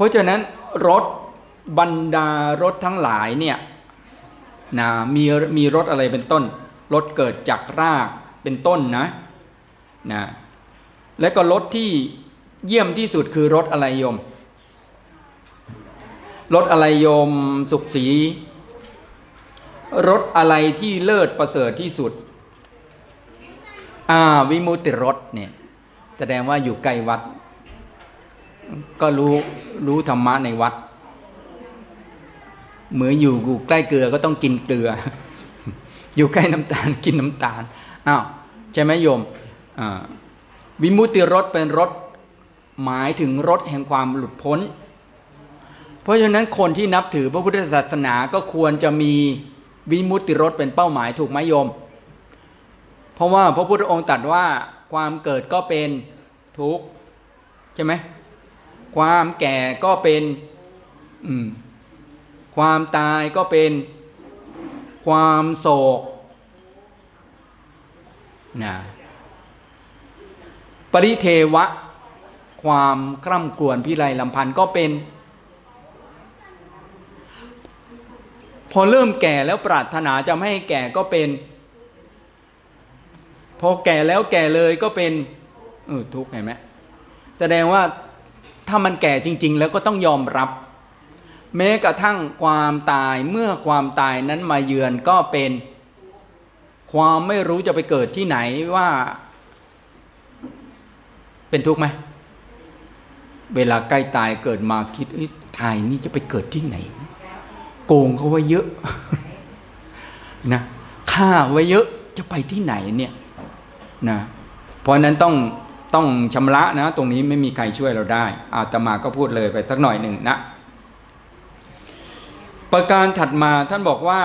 เพราะฉะนั้นรถบรรดารถทั้งหลายเนี่ยนะมีมีรถอะไรเป็นต้นรถเกิดจากรากเป็นต้นนะนะและก็รถที่เยี่ยมที่สุดคือรถอะไรโยมรถอะไรโยมสุขสีรถอะไรที่เลิศประเสริฐที่สุด อ่า วิมุติรถเนี่ย แสดงว่าอยู่ใกล้วัด ก็รู้รู้ธรรมะในวัด เหมือนอยู่อยู่ใกล้เกลือก็ต้องกินเกลือ อยู่ใกล้น้ำตาลกินน้ำตาลอ้าวใช่ไหมโยมวิมุติรถเป็นรถหมายถึงรถแห่งความหลุดพ้น เพราะฉะนั้นคนที่นับถือพระพุทธศาสนาก็ควรจะมีวิมุติรถเป็นเป้าหมายถูกไหมโยม เพราะว่าพระพุทธองค์ตรัสว่าความเกิดก็เป็นทุกข์ใช่ไหม ความแก่ก็เป็น อืม ความตายก็เป็น ความโศกนะปริเทวะ ความคร่ำกรวญพิไรลำพันธ์ก็เป็น พอเริ่มแก่แล้วปรารถนาจะไม่ให้แก่ก็เป็น พอแก่แล้วแก่เลยก็เป็นเออทุกข์เห็นไหมแสดงว่า ถ้ามันแก่จริง ๆ แล้วก็ต้องยอมรับ แม้กระทั่งความตายเมื่อความตายนั้นมาเยือนก็เป็นความไม่รู้จะไปเกิดที่ไหนว่า เป็นทุกข์ไหมเวลาใกล้ตายเกิดมาคิดตายนี่จะไปเกิดที่ไหน โกงเขาไว้เยอะนะฆ่าไว้เยอะจะไปที่ไหนเนี่ยนะเพราะนั้นต้อง ต้องชำระนะ ตรงนี้ไม่มีใครช่วยเราได้ อาตมาก็พูดเลยไปสักหน่อยหนึ่งนะ ประการถัดมาท่านบอกว่า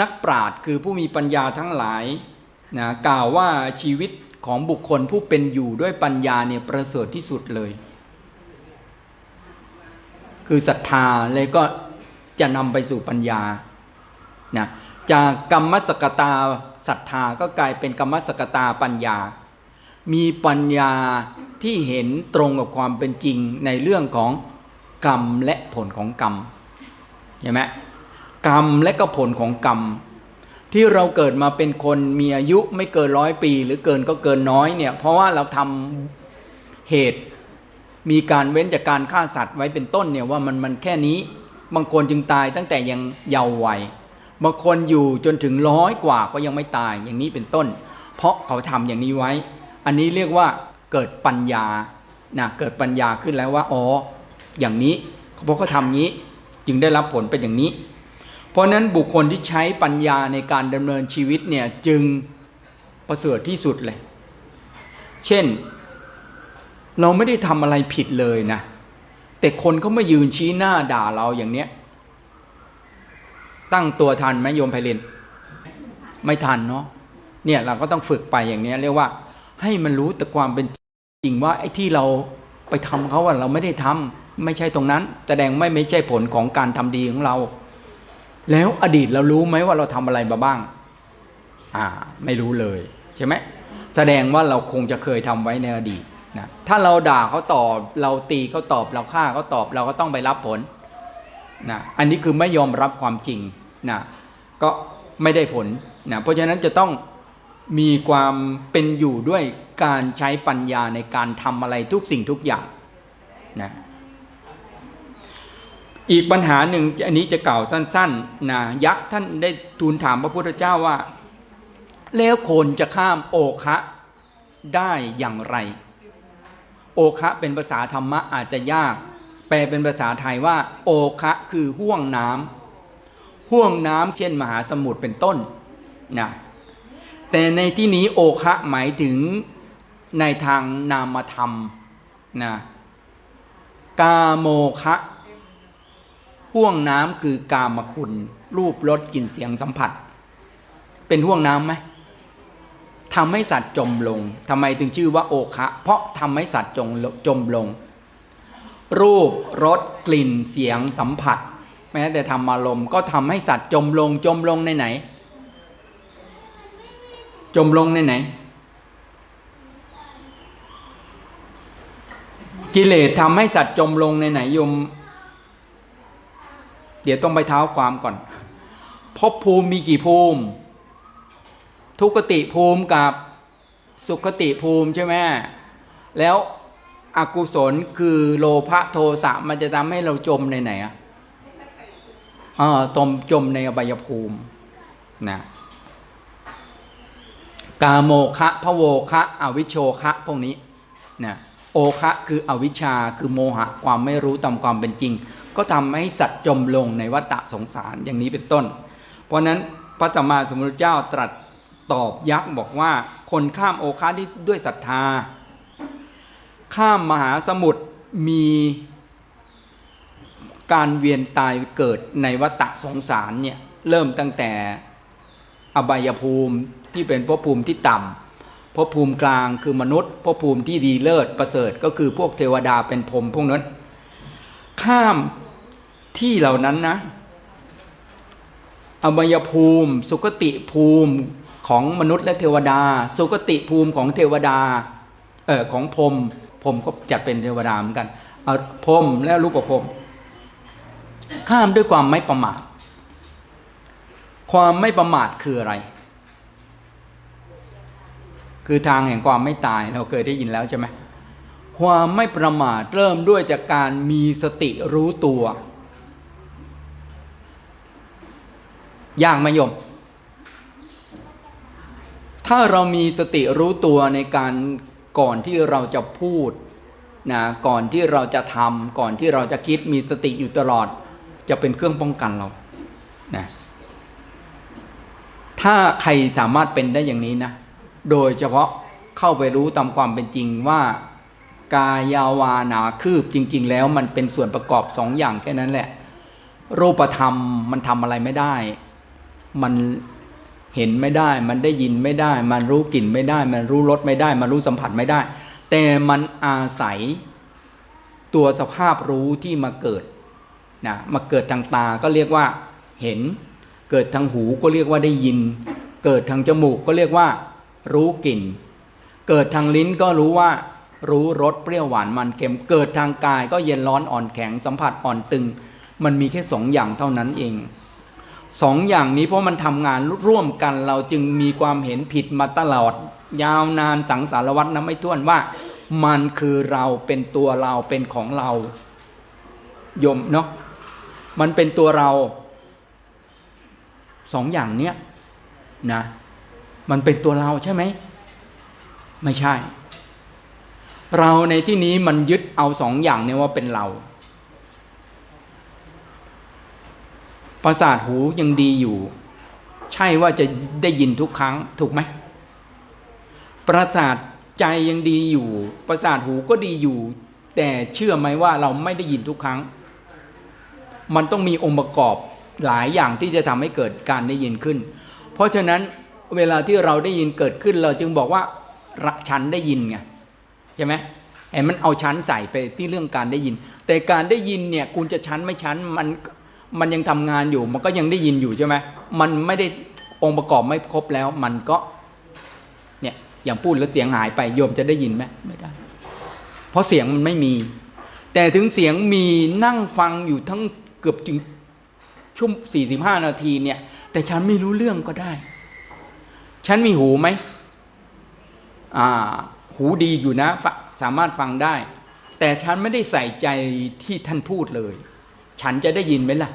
นักปราชญ์คือผู้มีปัญญาทั้งหลายนะกล่าวว่าชีวิตของบุคคลผู้เป็นอยู่ด้วยปัญญาเนี่ยประเสริฐที่สุดเลย คือศรัทธาเลยก็จะนำไปสู่ปัญญานะจากกรรมสกตาศรัทธาก็กลายเป็นกรรมสกตาปัญญา มีปัญญาที่เห็นตรงกับความเป็นจริงในเรื่องของกรรมและผลของกรรมเห็นไหมกรรมและก็ผลของกรรม ที่เราเกิดมาเป็นคนมีอายุไม่เกินร้อยปี หรือเกินก็เกินน้อยเนี่ยเพราะว่าเราทำเหตุ มีการเว้นจากการฆ่าสัตว์ไว้เป็นต้นเนี่ยว่ามันมันแค่นี้ บางคนจึงตายตั้งแต่ยังเยาว์วัยบางคนอยู่จนถึงร้อยกว่าก็ยังไม่ตายอย่างนี้เป็นต้น เพราะเขาทำอย่างนี้ไว้ อันนี้เรียกว่าเกิดปัญญานะเกิดปัญญาขึ้นแล้วว่าอ๋ออย่างนี้เพราะเขาทำนี้จึงได้รับผลเป็นอย่างนี้ เพราะนั้นบุคคลที่ใช้ปัญญาในการดำเนินชีวิตเนี่ยจึงประเสริฐที่สุดเลย เช่น เราไม่ได้ทำอะไรผิดเลยนะ แต่คนเขามายืนชี้หน้าด่าเราอย่างเนี้ย ตั้งตัวทันไหมโยมไพเรนไม่ทันเนาะเนี่ยเราก็ต้องฝึกไปอย่างเนี้ยเรียกว่า ให้มันรู้แต่ความเป็นจริงว่าไอ้ที่เราไปทำเขาว่าเราไม่ได้ทำไม่ใช่ตรงนั้น แสดงไม่ไม่ใช่ผลของการทำดีของเรา แล้วอดีตเรารู้ไหมว่าเราทำอะไรมาบ้าง อ่า ไม่รู้เลยใช่ไหมแสดงว่าเราคงจะเคยทำไว้ในอดีตนะถ้าเราด่าเขาตอบ เราตีเขาตอบ เราฆ่าเขาตอบ เราก็ต้องไปรับผลนะอันนี้คือไม่ยอมรับความจริงนะก็ไม่ได้ผลนะเพราะฉะนั้นจะต้อง มีความเป็นอยู่ด้วยการใช้ปัญญาในการทำอะไรทุกสิ่งทุกอย่างนะอีกปัญหาหนึ่งอันนี้จะกล่าวสั้นๆนะยักษ์ท่านได้ทูลถามพระพุทธเจ้าว่า แล้วคนจะข้ามโอคะได้อย่างไร โอคะเป็นภาษาธรรมะอาจจะยาก แปลเป็นภาษาไทยว่า โอคะคือห่วงน้ำห่วงน้ำเช่นมหาสมุทรเป็นต้นนะ แต่ในที่นี้โอคะหมายถึงในทางนามธรรมนะกาโมคะห่วงน้ำคือกามคุณ รูปรสกลิ่นเสียงสัมผัส เป็นห่วงน้ำไหมทำให้สัตว์จมลงทำไมถึงชื่อว่าโอคะ เพราะทำให้สัตว์จมจมลง รูปรสกลิ่นเสียงสัมผัส แม้แต่ธรรมารมณ์ก็ทำให้สัตว์จมลงจมลงในไหน จมลงในไหน กิเลสทำให้สัตว์จมลงในไหนโยม เดี๋ยวต้องไปเท้าความก่อนภพภูมิมีกี่ภูมิ ทุกติภูมิกับสุขติภูมิใช่ไหมแล้วอกุศลคือโลภะโทสะมันจะทำให้เราจมในไหนอะอ่าตมจมในอบายภูมินะ กาโมคะพะโวคะอวิชโชคะพวกนี้นะโอคะคืออวิชชาคือโมหะความไม่รู้ตามความเป็นจริง ก็ทำให้สัตว์จมลงในวัฏสงสารอย่างนี้เป็นต้น เพราะฉะนั้นพระสัมมาสัมพุทธเจ้าตรัสตอบยักษ์บอกว่าคนข้ามโอคะที่ด้วยศรัทธา ข้ามมหาสมุทรมีการเวียนตายเกิดในวัฏสงสารเนี่ยเริ่มตั้งแต่อบายภูมิ ที่เป็นภพภูมิที่ต่ำภพภูมิกลางคือมนุษย์ภพภูมิที่ดีเลิศประเสริฐก็คือพวกเทวดาเป็นพรมพวกนั้น ข้ามที่เหล่านั้นนะอบายภูมิ สุคติภูมิของมนุษย์และเทวดา สุคติภูมิของเทวดาเออของพรมพรมก็จัดเป็นเทวดาเหมือนกันเอาพรมและรูปพรมข้ามด้วยความไม่ประมาทความไม่ประมาทคืออะไร คือทางแห่งความไม่ตายเราเคยได้ยินแล้วใช่ไหมความไม่ประมาทเริ่มด้วยจากการมีสติรู้ตัวยากไหมโยม ถ้าเรามีสติรู้ตัวในการก่อนที่เราจะพูดนะก่อนที่เราจะทำก่อนที่เราจะคิดมีสติอยู่ตลอด จะเป็นเครื่องป้องกันเรานะถ้าใครสามารถเป็นได้อย่างนี้นะ โดยเฉพาะเข้าไปรู้ตามความเป็นจริงว่ากายาวานาคืบจริง ๆ แล้วมันเป็นส่วนประกอบสองอย่างแค่นั้นแหละ รูปธรรมมันทำอะไรไม่ได้ มันเห็นไม่ได้ มันได้ยินไม่ได้ มันรู้กลิ่นไม่ได้ มันรู้รสไม่ได้ มันรู้สัมผัสไม่ได้ แต่มันอาศัยตัวสภาพรู้ที่มาเกิดนะมาเกิดทางตาก็เรียกว่าเห็น เกิดทางหูก็เรียกว่าได้ยิน เกิดทางจมูกก็เรียกว่า รู้กลิ่น เกิดทางลิ้นก็รู้ว่า รู้รสเปรี้ยวหวานมันเค็ม เกิดทางกายก็เย็นร้อนอ่อนแข็งสัมผัสอ่อนตึง มันมีแค่สองอย่างเท่านั้นเองสองอย่างนี้เพราะมันทำงานร่วมกันเราจึงมีความเห็นผิดมาตลอด ยาวนานสังสารวัตรนะไม่ท้วนว่า มันคือเราเป็นตัวเราเป็นของเรายมเนาะมันเป็นตัวเราสองอย่างเนี้ยนะ มันเป็นตัวเราใช่ไหม ไม่ใช่ เราในที่นี้มันยึดเอาสองอย่างเนี่ยว่าเป็นเราประสาทหูยังดีอยู่ ใช่ว่าจะได้ยินทุกครั้งถูกไหมประสาทใจยังดีอยู่ ประสาทหูก็ดีอยู่ แต่เชื่อไหมว่าเราไม่ได้ยินทุกครั้ง มันต้องมีองค์ประกอบหลายอย่างที่จะทำให้เกิดการได้ยินขึ้น เพราะฉะนั้น เวลาที่เราได้ยินเกิดขึ้นเราจึงบอกว่าฉันได้ยินไงใช่ไหมไอ้มันเอาชั้นใส่ไปที่เรื่องการได้ยิน แต่การได้ยินเนี่ยคุณจะชั้นไม่ชั้นมันมันยังทำงานอยู่ มันก็ยังได้ยินอยู่ใช่ไหมมันไม่ได้องค์ประกอบไม่ครบแล้ว มันก็เนี่ยอย่างพูดแล้วเสียงหายไปโยมจะได้ยินไหมไม่ได้ เพราะเสียงมันไม่มี แต่ถึงเสียงมีนั่งฟังอยู่ทั้งเกือบจึงชั่วสี่สิบห้านาทีเนี่ย แต่ฉันไม่รู้เรื่องก็ได้ ฉันมีหูไหมอ่า หูดีอยู่นะ สามารถฟังได้ แต่ฉันไม่ได้ใส่ใจที่ท่านพูดเลย ฉันจะได้ยินไหมล่ะ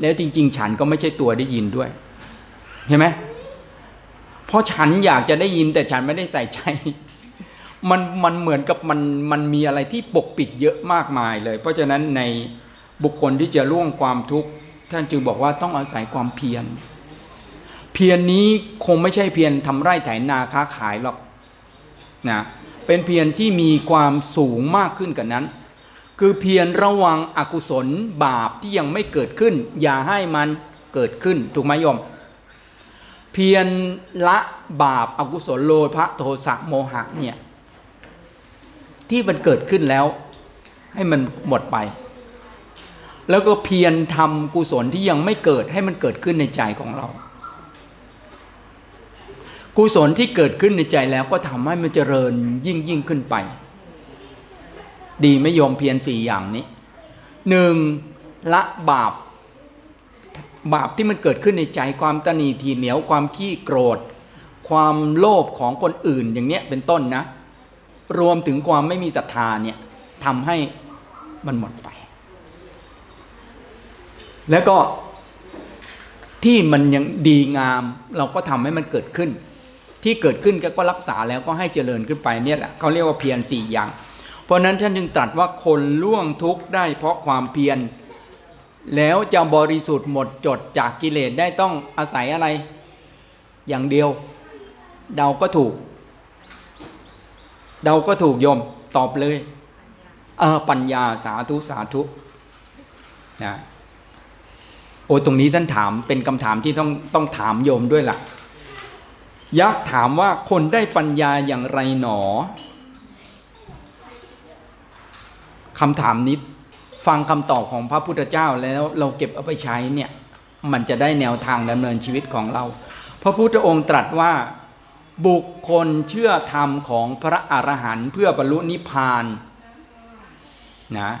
แล้วจริง ๆ ฉันก็ไม่ใช่ตัวได้ยินด้วยเห็นไหมเพราะฉันอยากจะได้ยินแต่ฉันไม่ได้ใส่ใจ มันมันเหมือนกับมันมันมีอะไรที่ปกปิดเยอะมากมายเลย เพราะฉะนั้นในบุคคลที่จะล่วงความทุกข์ท่านจึงบอกว่าต้องอาศัยความเพียร เพียรนนี้คงไม่ใช่เพียรทำไร่ไถนาค้าขายหรอกนะเป็นเพียรที่มีความสูงมากขึ้นกันนั้น คือเพียรระวังอกุศลบาปที่ยังไม่เกิดขึ้น อย่าให้มันเกิดขึ้นถูกไหมโยม เพียรละบาปอากุศลโลภะโทสะโมหะเนี่ยที่มันเกิดขึ้นแล้ว ให้มันหมดไป แล้วก็เพียรทำกุศลที่ยังไม่เกิดให้มันเกิดขึ้นในใจของเรา กุศลที่เกิดขึ้นในใจแล้วก็ทำให้มันเจริญยิ่งยิ่งขึ้นไป ดีไม่ยอมเพียรสี่อย่างนี้หนึ่งละบาป บาปที่มันเกิดขึ้นในใจความตนีทีเหนียวความขี้โกรธ ความโลภของคนอื่นอย่างเนี้ยเป็นต้นนะ รวมถึงความไม่มีศรัทธาเนี่ยทำให้มันหมดไป แล้วก็ที่มันยังดีงามเราก็ทำให้มันเกิดขึ้น ที่เกิดขึ้นก็รักษาแล้วก็ให้เจริญขึ้นไปเนี่ยแหละเขาเรียกว่าเพียรสี่อย่าง เพราะฉะนั้นท่านจึงตรัสว่าคนล่วงทุกข์ได้เพราะความเพียรแล้วจะบริสุทธิ์หมดจดจากกิเลสได้ต้องอาศัยอะไร อย่างเดียว เดาก็ถูก เดาก็ถูกโยมตอบเลยเออปัญญาสาธุสาธุนะโอ้ตรงนี้ท่านถามเป็นคำถามที่ต้องต้องถามโยมด้วยล่ะ ยักษ์ถามว่าคนได้ปัญญาอย่างไรหนอคำถามนี้ฟังคำตอบของพระพุทธเจ้าแล้วเราเก็บเอาไปใช้เนี่ย มันจะได้แนวทางดำเนินชีวิตของเรา พระพุทธองค์ตรัสว่าบุคคลเชื่อธรรมของพระอรหันต์เพื่อบรรลุนิพพานนะ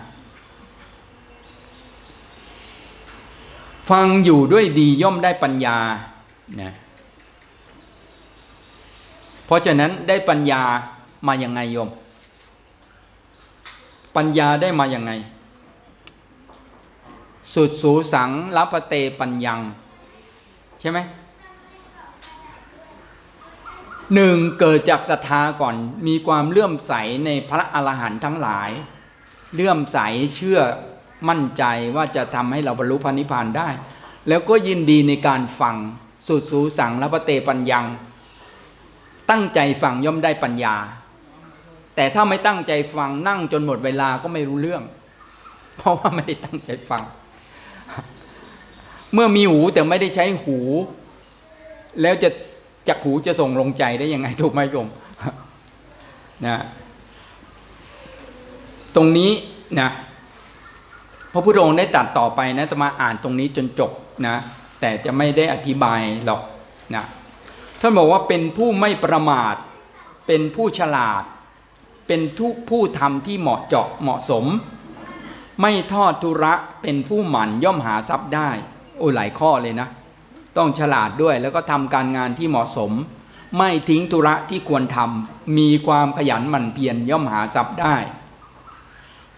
ฟังอยู่ด้วยดีย่อมได้ปัญญานะ เพราะฉะนั้นได้ปัญญามาอย่างไงโยม ปัญญาได้มาอย่างไง สุดสูสังรับปเตปัญญัง ใช่ไหมหนึ่งเกิดจากศรัทธาก่อนมีความเลื่อมใสในพระอรหันต์ทั้งหลาย เลื่อมใสเชื่อมั่นใจว่าจะทำให้เราบรรลุพระนิพพานได้ แล้วก็ยินดีในการฟังสุดสูสังรับปเตปัญญัง ตั้งใจฟังย่อมได้ปัญญา แต่ถ้าไม่ตั้งใจฟังนั่งจนหมดเวลาก็ไม่รู้เรื่อง เพราะว่าไม่ได้ตั้งใจฟัง เมื่อมีหูแต่ไม่ได้ใช้หู แล้วจะจากหูจะส่งลงใจได้ยังไงถูกไหมโยมนะตรงนี้นะพระพุทธองค์ได้ตัดต่อไปนะจะมาอ่านตรงนี้จนจบนะ แต่จะไม่ได้อธิบายหรอกนะ ท่านบอกว่าเป็นผู้ไม่ประมาท เป็นผู้ฉลาด เป็นทุกผู้ทำที่เหมาะเจาะเหมาะสม ไม่ทอดทุระเป็นผู้หมั่นย่อมหาทรัพย์ได้ โอ้หลายข้อเลยนะ ต้องฉลาดด้วยแล้วก็ทำการงานที่เหมาะสม ไม่ทิ้งธุระที่ควรทำมีความขยันหมั่นเพียรย่อมหาทรัพย์ได้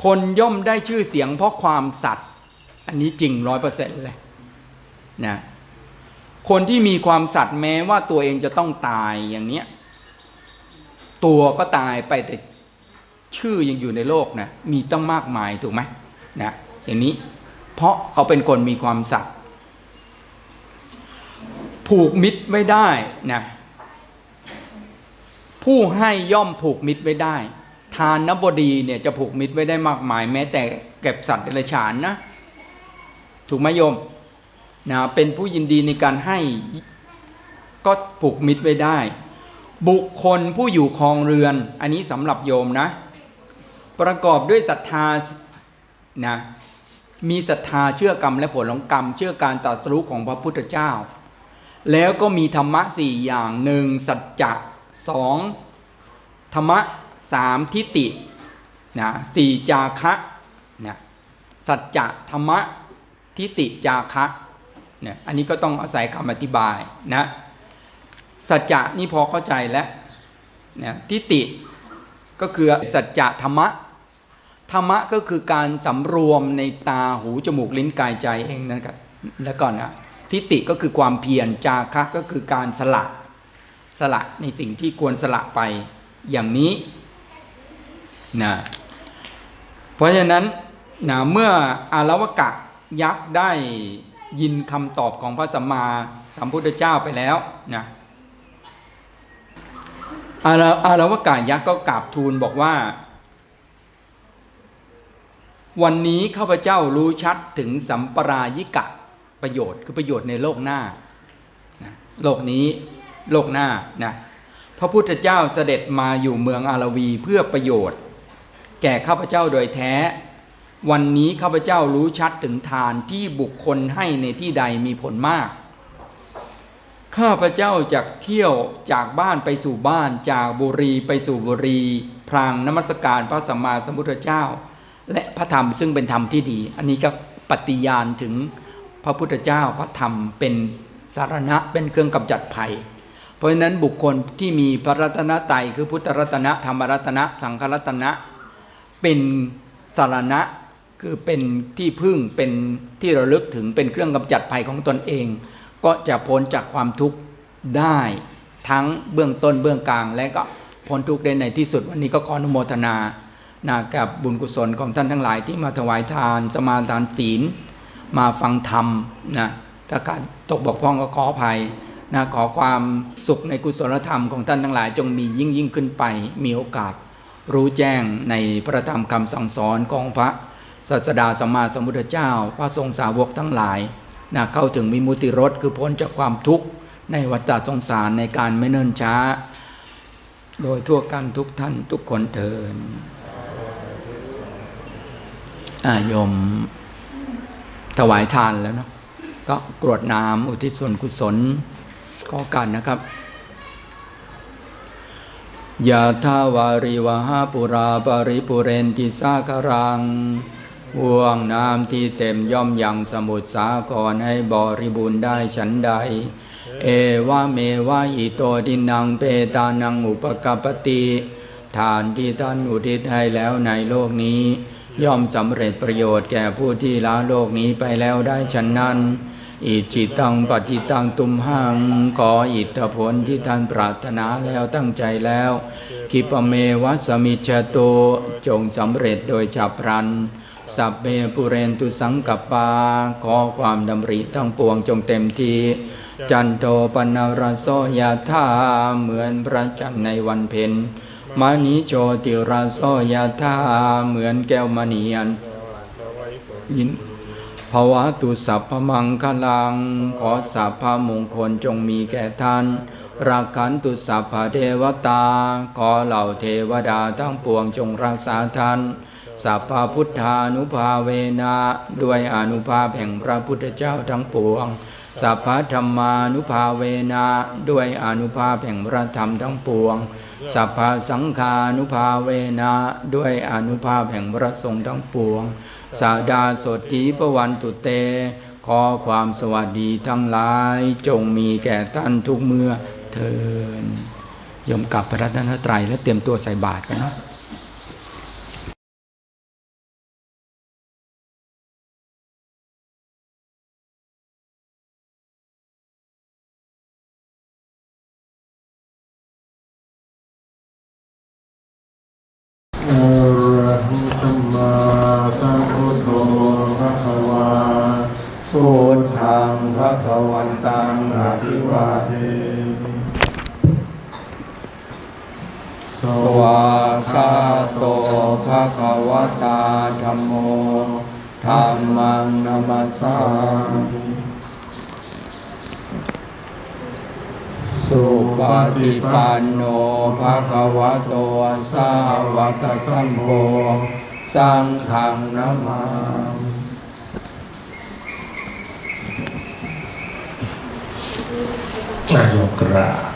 คนย่อมได้ชื่อเสียงเพราะความสัตย์อันนี้จริงร้อยเปอร์เซ็นต์เลยนะ คนที่มีความสัตย์แม้ว่าตัวเองจะต้องตายอย่างเนี้ย ตัวก็ตายไปแต่ชื่อยังอยู่ในโลกนะมีตั้งมากมายถูกไหมนะอย่างนี้ เพราะเขาเป็นคนมีความสัตย์ผูกมิตรไม่ได้นะผู้ให้ย่อมผูกมิตรไว้ได้ ทานนบดีเนี่ยจะผูกมิตรไว้ได้มากมาย แม้แต่เก็บสัตว์เดรัจฉานนะ ถูกไหมโยม นะเป็นผู้ยินดีในการให้ก็ผูกมิตรไว้ได้ บุคคลผู้อยู่ครองเรือน อันนี้สำหรับโยมนะ ประกอบด้วยศรัทธานะมีศรัทธาเชื่อกรรมและผลของกรรม เชื่อการตรัสรู้ของพระพุทธเจ้า แล้วก็มีธรรมะสี่อย่างหนึ่งสัจจะสองธรรมะสามทิฏฐินะสี่จาคะนะสัจจะธรรมะทิฏฐิจาคะ เนี่ยอันนี้ก็ต้องอาศัยคำอธิบายนะสัจจะนี่พอเข้าใจแล้วนะทิฏฐิก็คือสัจจะธรรมะธรรมะก็คือการสำรวมในตาหูจมูกลิ้นกายใจเองนะครับแล้วก่อนนะทิฏฐิก็คือความเพียรจาคะก็คือการสละสละในสิ่งที่ควรสละไปอย่างนี้นะเพราะฉะนั้นนะเมื่ออารวกะยักษ์ได้ ยินคำตอบของพระสัมมาสัมพุทธเจ้าไปแล้วนะอารอารวกะยักษ์ก็กราบทูลบอกว่า วันนี้ข้าพเจ้ารู้ชัดถึงสัมปรายิกะประโยชน์คือประโยชน์ในโลกหน้านะโลกนี้โลกหน้านะพระพุทธเจ้าเสด็จมาอยู่เมืองอารวีเพื่อประโยชน์ แก่ข้าพเจ้าโดยแท้ วันนี้ข้าพเจ้ารู้ชัดถึงทานที่บุคคลให้ในที่ใดมีผลมาก ข้าพเจ้าจากเที่ยวจากบ้านไปสู่บ้านจากบุรีไปสู่บุรีพลางนมัสการพระสัมมาสัมพุทธเจ้า และพระธรรมซึ่งเป็นธรรมที่ดี อันนี้ก็ปฏิญาณถึงพระพุทธเจ้าพระธรรมเป็นสารณะเป็นเครื่องกำจัดภัย เพราะฉะนั้นบุคคลที่มีพระรัตนตรัยคือพุทธรัตนะธรรมรัตนะสังฆรัตนะ เป็นสารณะ คือเป็นที่พึ่งเป็นที่ระลึกถึงเป็นเครื่องกำจัดภัยของตนเอง ก็จะพ้นจากความทุกข์ได้ทั้งเบื้องต้นเบื้องกลาง และก็พ้นทุกข์ได้ในที่สุด วันนี้ก็ขออนุโมทนานะกับบุญกุศลของท่านทั้งหลายที่มาถวายทาน สมาทานศีล มาฟังธรรมนะถ้าการตกบกพร่องก็ขออภัยนะขอความสุขในกุศลธรรมของท่านทั้งหลาย จงมียิ่งยิ่งขึ้นไปมีโอกาส รู้แจ้งในพระธรรมคำสั่งสอนของพระ ศาสดาสัมมาสัมพุทธเจ้า พระทรงสาวกทั้งหลายนะเข้าถึงวิมุติรสคือพ้นจากความทุกข์ในวัฏสงสารในการไม่เนิ่นช้า โดยทั่วกันทุกท่านทุกคนเทินอาโยมถวายทานแล้วเนาะก็กรวดน้ำอุทิศส่วนกุศลก็กันนะครับยะทาวาริวหาปุราปริปุเรนติสาคารัง ห่วงน้ำที่เต็มย่อมยังสมุทรสาครให้บริบูรณ์ได้ฉันใด เอวะเมวะอิโตดินังเปตานังอุปกปปติทานที่ท่านอุทิศให้แล้วในโลกนี้ ย่อมสำเร็จประโยชน์แก่ผู้ที่ละโลกนี้ไปแล้วได้ฉันนั้น อิจิตังปฏิตังตุมหังขออิทธผลที่ท่านปรารถนาแล้วตั้งใจแล้วคิปเมวัสมิจฉโตจงสำเร็จโดยฉับพลัน สัพเพปุเรนตุสังกปา ขอความดำริทั้งปวงจงเต็มทีจันโทปนารโสยาธาเหมือนพระจันทร์ในวันเพ็ญมานิโชติราโสยาธาเหมือนแก้วมณีอันยินภวะตุสัพพมังคลัง ขอสัพพมงคลจงมีแก่ท่านรักขันตุสัพพเทวตา ขอเหล่าเทวดาทั้งปวงจงรักษาท่าน สัพพพุทธานุภาเวนะด้วยอนุภาพแห่งพระพุทธเจ้าทั้งปวงสัพพธรรมานุภาเวนะด้วยอนุภาพแห่งพระธรรมทั้งปวงสัพพสังฆานุภาเวนะด้วยอนุภาพแห่งพระสงฆ์ทั้งปวงสาดาสดทีประวันตุเต ขอความสวัสดีทั้งหลายจงมีแก่ท่านทุกเมื่อเทินยมกลับพระรัตนตรัยและเตรียมตัวใส่บาตรกันเนาะ สุปฏิปันโนภะคะวะโตสาวกสังโฆสังฆังนามามินายกราบ